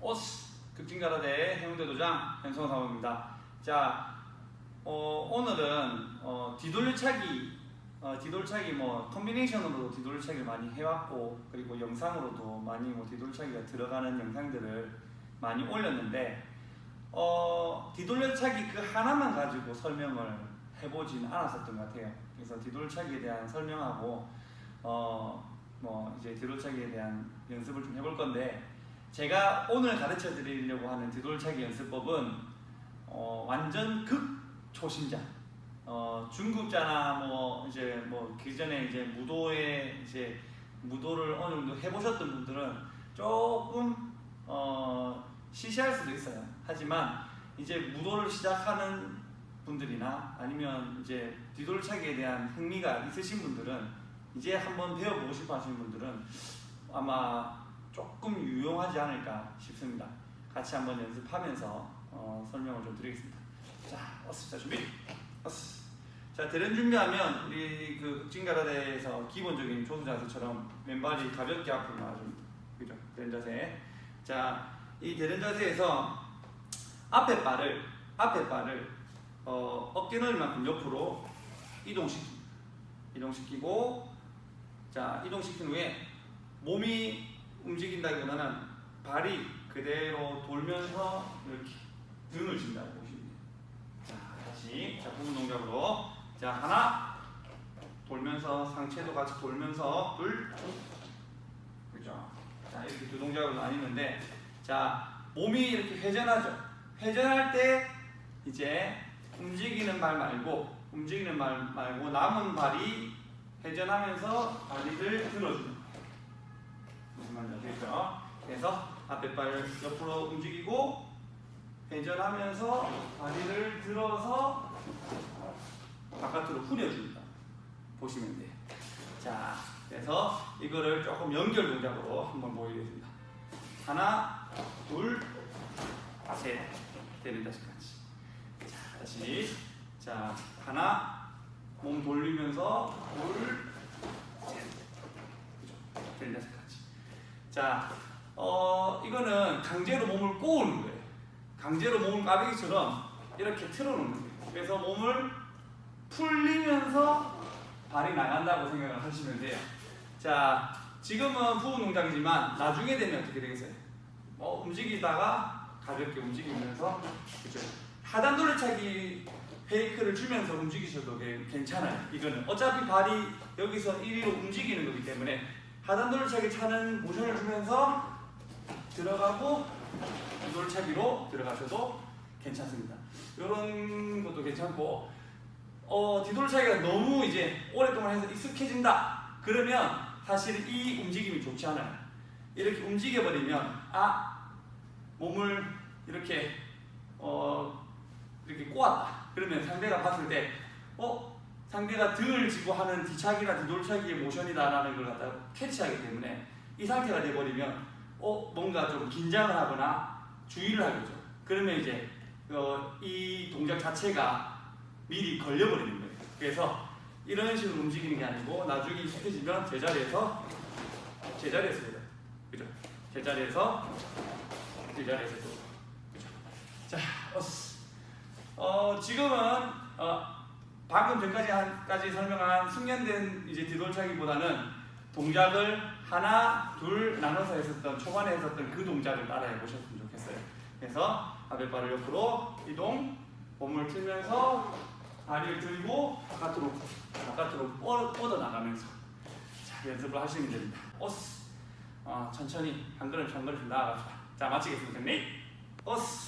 오스 급진가라대 해운대 도장 현성호 사모입니다. 자, 어, 오늘은 어, 뒤돌차기, 어, 뒤돌차기 뭐 컨비네이션으로도 뒤돌차기를 많이 해왔고 그리고 영상으로도 많이 뭐 뒤돌차기가 들어가는 영상들을 많이 올렸는데 어, 뒤돌차기 그 하나만 가지고 설명을 해보진 않았었던 것 같아요. 그래서 뒤돌차기에 대한 설명하고 어, 뭐 이제 뒤돌차기에 대한 연습을 좀 해볼 건데 제가 오늘 가르쳐 드리려고 하는 뒤돌차기 연습법은 어, 완전 극 초심자 어, 중급자나 뭐 이제 뭐 그 전에 이제 무도에 이제 무도를 어느 정도 해보셨던 분들은 조금 어, 시시할 수도 있어요. 하지만 이제 무도를 시작하는 분들이나 아니면 이제 뒤돌차기에 대한 흥미가 있으신 분들은 이제 한번 배워보고 싶어 하시는 분들은 아마 조금 유용하지 않을까 싶습니다. 같이 한번 연습하면서 어, 설명을 좀 드리겠습니다. 자, 어스, 자 준비, 어스. 자, 대련 준비하면 우리 그 흑진 가라대에서 기본적인 조수 자세처럼 왼발이 가볍게 앞으로 나와줍니다. 그죠? 대련 자세. 자, 이 대련 자세에서 앞에 발을 앞에 발을 어, 어깨 넓이만큼 옆으로 이동시킵니다. 이동시키고 자 이동시킨 후에 몸이 움직인다기보다는 발이 그대로 돌면서 이렇게 등을 진다고 보시면 돼요. 자 다시 자 부분 동작으로 자 하나 돌면서 상체도 같이 돌면서 둘 그죠? 자 이렇게 두 동작으로 나뉘는데 자 몸이 이렇게 회전하죠. 회전할 때 이제 움직이는 발 말고 움직이는 발 말고 남은 발이 회전하면서 다리를 들어주는 아시겠죠? 그래서 앞에 발을 옆으로 움직이고 회전하면서 다리를 들어서 바깥으로 후려줍니다. 보시면 돼요. 자, 그래서 이거를 조금 연결 동작으로 한번 보여드리겠습니다. 하나, 둘, 셋, 되는 다시까지. 자, 다시. 자, 하나, 몸 돌리면서 둘, 셋. 되는 다시까지. 자, 어, 이거는 강제로 몸을 꼬우는 거예요. 강제로 몸을 까베기처럼 이렇게 틀어놓는 거예요. 그래서 몸을 풀리면서 발이 나간다고 생각을 하시면 돼요. 자, 지금은 부분 동작이지만 나중에 되면 어떻게 되겠어요? 어, 움직이다가 가볍게 움직이면서 그죠? 하단 돌려차기 페이크를 주면서 움직이셔도 게- 괜찮아요. 이거는 어차피 발이 여기서 1위로 움직이는 거기 때문에 하단 돌려차기 차는 모션을 주면서 들어가고 돌차기로 들어가셔도 괜찮습니다. 이런 것도 괜찮고 어, 뒤돌차기가 너무 이제 오랫동안 해서 익숙해진다. 그러면 사실 이 움직임이 좋지 않아요. 이렇게 움직여버리면 아 몸을 이렇게 어 이렇게 꼬았다. 그러면 상대가 봤을 때 어? 상대가 등을 쥐고 하는 뒤차기나 뒤돌차기의 모션이다라는 걸 갖다 캐치하기 때문에 이 상태가 돼버리면 어 뭔가 좀 긴장을 하거나 주의를 하겠죠. 그러면 이제 어, 이 동작 자체가 미리 걸려버리는 거예요. 그래서 이런 식으로 움직이는 게 아니고 나중에 익숙해지면 제자리에서 제자리에서 해요. 그죠? 제자리에서 제자리에서 또 그죠? 자. 어, 지금은 어, 방금 전까지 한까지 설명한 숙련된 이제 뒤돌차기보다는 동작을 하나, 둘 나눠서 했었던 초반에 했었던 그 동작을 따라해 보셨으면 좋겠어요. 그래서 아랫발을 옆으로 이동, 몸을 틀면서 다리를 들고 바깥으로 바깥으로 뻗어, 나가면서 자, 연습을 하시면 됩니다. 오스. 어, 천천히 한 걸음 한 걸음 나아갑시다. 자, 마치겠습니다. 네. 오스.